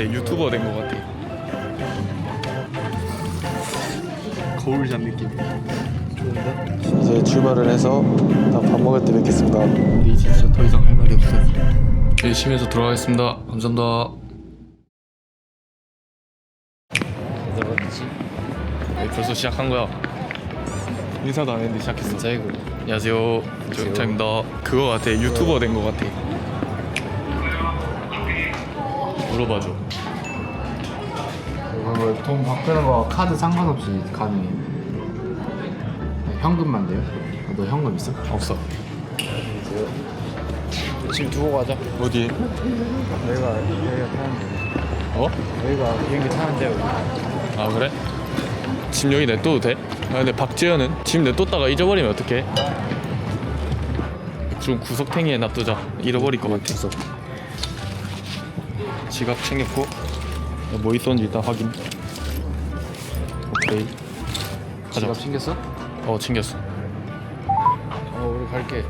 같아. 유튜버 된거 같아. 거울샷 느낌. 이제 출발을 해서 다밥 먹을 때 뵙겠습니다. 우리 진짜 더 이상 할 말이 없어요. 열심히 해서 들어가겠습니다. 감사합니다. 네, 벌써 시작한 거야. 인사도 안 했는데 시작했어. 인사이고 안녕하세요. 저 영차입니다. 그거 같아. 유튜버 된 거 같아. 물어봐줘. 이거 뭐돈 바꾸는 거 카드 상관없이 가능해 네, 현금만 돼요? 아, 너 현금 있어? 없어. 지금 두고 가자 어디? 여기가 여기가 타는데 어? 여기가 비행기 타는데 여기 아 그래? 짐 여기 냅둬도 돼? 아 근데 박지현은 짐 냅뒀다가 잊어버리면 어떡해? 좀 구석탱이에 놔두자 잃어버릴 것 같아 지갑 챙겼고 야, 뭐 있었는지 일단 확인. 오케이. 가자. 지갑 챙겼어? 어 챙겼어. 어 우리 갈게.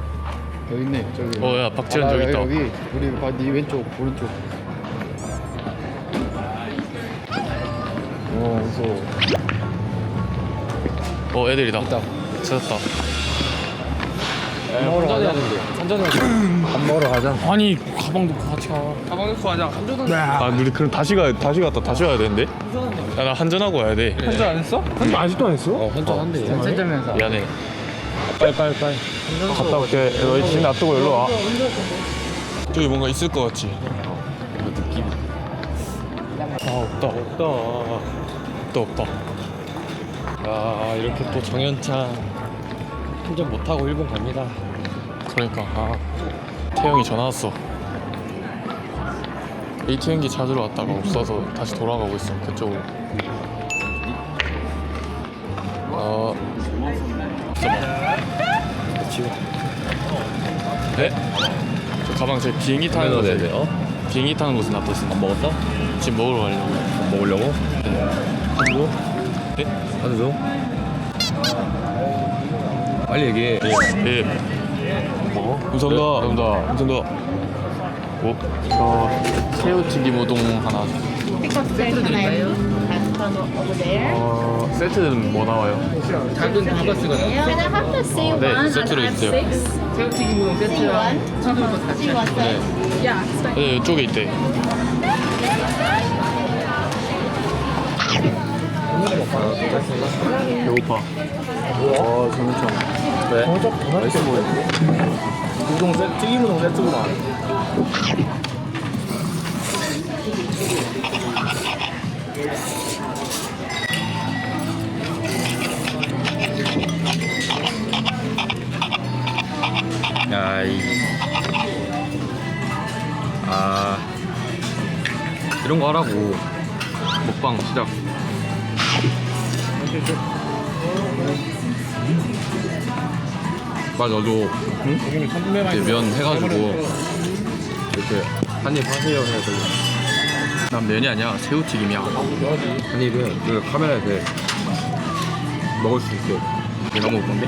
여기 있네 저기. 어, 야, 박지현 아, 저기 있다. 여기 우리 봐, 네 왼쪽 오른쪽. 어 무서워. 어 애들이다. 있다. 찾았다 밥 먹으러 가자. 밥 먹으러 가자. 아니 가방도 같이 가. 가방 넣고 가자. 아 우리 그럼 다시 가 다시 갔다 다시 와야 되는데? 야, 나 한전하고 와야 돼. 한잔 안 했어? 한잔 아직도 안 했어? 어 혼자 한대. 전체점에서. 미안해. 빨리 빨리 빨리. 갔다 올게. 너희 짐 놔두고 일로 와. 저기 뭔가 있을 것 같지? 느낌 아 없다. 없다. 없다 없다. 아 이렇게 또 정연차 운전 못하고 일본 갑니다 그러니까 아 태영이 전화 왔어 ATM기 찾으러 왔다가 없어서 다시 돌아가고 있어 그쪽으로 어 네? 저 가방 제 비행기 타는 곳에 네네, 어? 비행기 타는 곳에 놔뒀어 안 먹었어? 지금 먹으러 가려고 먹으려고? 네? 네? 하나 줘? 빨리 얘기해 예. 먹어? 감사합니다. 감사합니다. 감사합니다. 뭐? 저 새우튀김 우동 하나. Pick up over there. 어, 세트는 뭐 나와요? 작은 돈가스가 Can I have the C1 네, and 세트로 주세요. six? 새우튀김 우동 C1? C1 set? Yeah. 네, 이쪽에 있대. 배고파. 어정 왜? 맛있어 보이는데? 우동 세트 튀김 우동 세트구나 야이. 아. 이런 거 하라고. 먹방 시작. 넣어줘. 응? 면 해가지고 이렇게 한입 하세요 돼. 난 면이 아니야 새우튀김이야. 한 입은 그 카메라에 대 먹을 수 있게 내가 먹을 건데?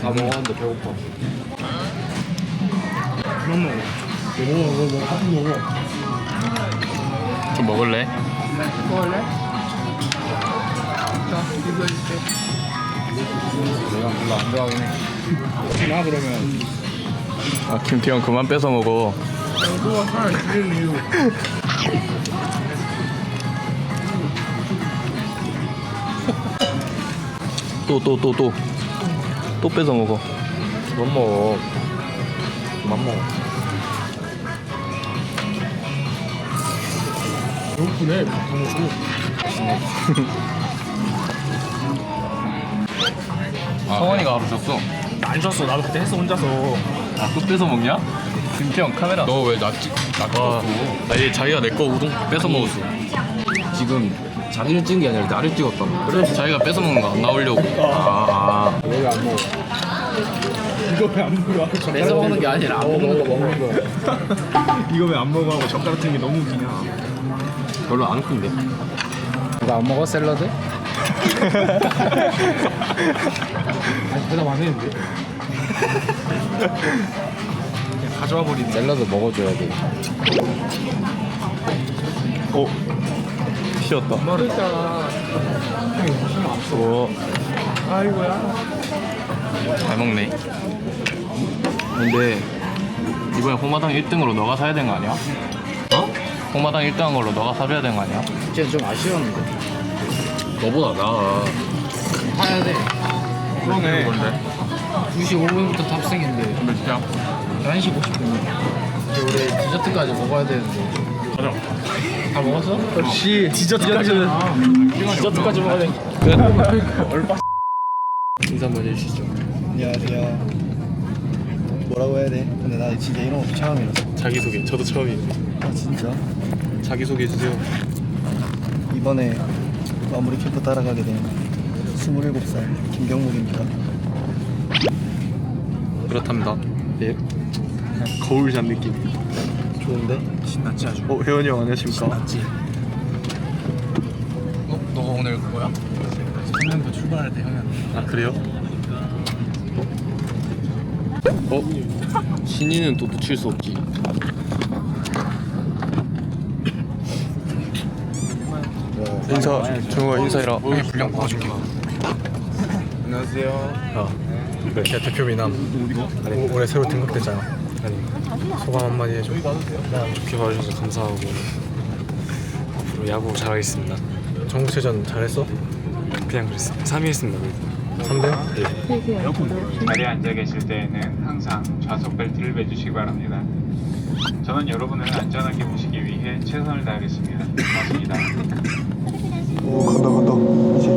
다 먹었는데 배고파 좀 먹을래? 내가 별로 안 좋아하긴 해나 그러면. 아 김태형 그만 뺏어 먹어. 너가 사람 줄이는 이유. 또 또 또 또. 또 뺏어 먹어. 그만 먹어. 그만 먹어. 배고프네 다 먹고 성원이가 하루 줬어. 안 줬어 나도 그때 했어 혼자서 아 또 뺏어 먹냐? 김태형 카메라. 너 왜나 찍, 나 와, 찍었어? 아얘 자기가 내 거 우동 뺏어 먹었어. 지금 자기를 찍은 게 아니라 나를 찍었다고 그래 자기가 뺏어 먹는 거 안 나오려고. 아, 왜 안 먹어? 이거 왜 안 먹어? 뺏어 먹는 게 아니라 안 먹는 거 먹는 거 이거 왜 안 먹어 하고 젓가락 튀는 게 너무 웃기냐 별로 안 큰데 너안 먹어 샐러드? 아니 대답 안 했는데 가져와 버리네. 샐러드 먹어줘야 돼. 오. 튀었다. 오. 아이고야. 잘 먹네. 근데 이번에 홍마당 1등으로 너가 사야 되는 거 아니야? 어? 홍마당 1등 한 걸로 너가 사줘야 되는 거 아니야? 진짜 좀 아쉬웠는데. 너보다 나. 사야 돼. 그러네. 2시 5분부터 탑승인데 몇 시야? 11시 50분. 이제 우리 디저트까지 먹어야 되는데. 가자. 다 먹었어? 역시 디저트까지는 디저트까지 먹어야 돼. 인사 한번 해주시죠. 안녕하세요. 뭐라고 해야 돼? 근데 나 진짜 이런 거 처음이라서. 자기소개. 저도 처음이에요. 아 진짜? 자기소개 해주세요. 이번에 마무리 캠프 따라가게 된 27살 김경목입니다. 그렇답니다. 예. 거울샷 느낌. 좋은데? 신났지 아주. 어, 혜원이 형 안녕하십니까? 어? 너가 오늘 그거야? 3년도 출발할 때 형이야. 아, 그래요? 어? 신이는 또 놓칠 수 없지. 인사, 정우가 인사해라. 여기 분량 뽑아줄게. 안녕하세요. 아, 네, 제가 대표 미남 오- 올해 새로 등극됐잖아. 아니, 소감 한마디 해줘. 좋게 봐주셔서 감사하고 앞으로 야구 잘하겠습니다. 전국체전 잘했어? 그냥 그랬어. 3위 했습니다. 3등? 네. 자리에 앉아 계실 때에는 항상 좌석 벨트를 매주시기 바랍니다. 저는 여러분을 안전하게 모시기 위해 최선을 다하겠습니다. 고맙습니다. 오 간다 간다. 이제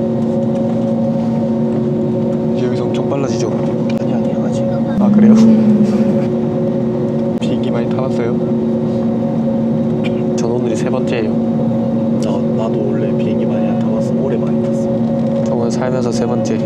이제 여기서 엄청 빨라지죠? 아니 아니 아직. 아 그래요? 비행기 많이 타봤어요? 전 오늘이 세 번째예요. 나 나도 원래 비행기 많이 안 타봤어. 오래 많이 탔어. 저번 살면서 세 번째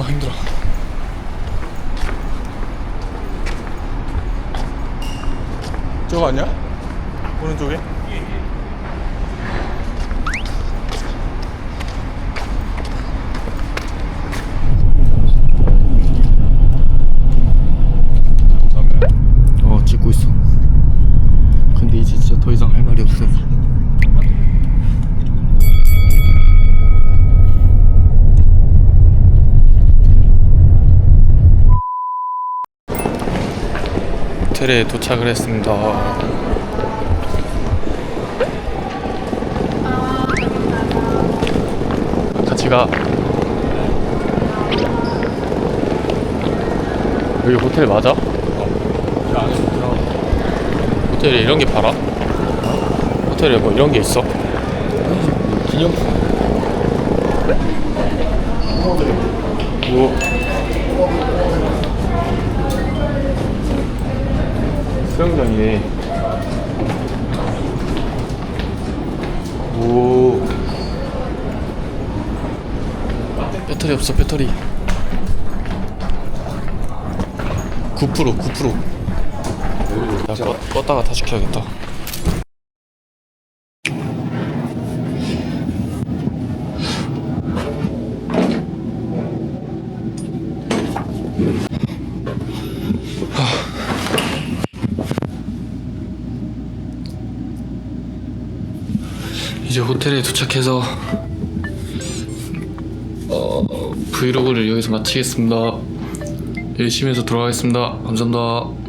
아, 아 힘들어. 저거 아니야? 오른쪽에? 어 찍고 있어 근데 이제 진짜 더 이상 할 말이 없어 호텔에 도착을 했습니다. 같이 가. 여기 호텔 맞아? 호텔에 이런 게 팔아? 호텔에 뭐 이런 게 있어? 기념품. 뭐 수영장이네. 오. 배터리 없어 배터리. 9% 9%. 야 꺼, 껐다가 다시 켜야겠다. 호텔에 도착해서 어, 브이로그를 여기서 마치겠습니다. 열심히 해서 돌아가겠습니다. 감사합니다.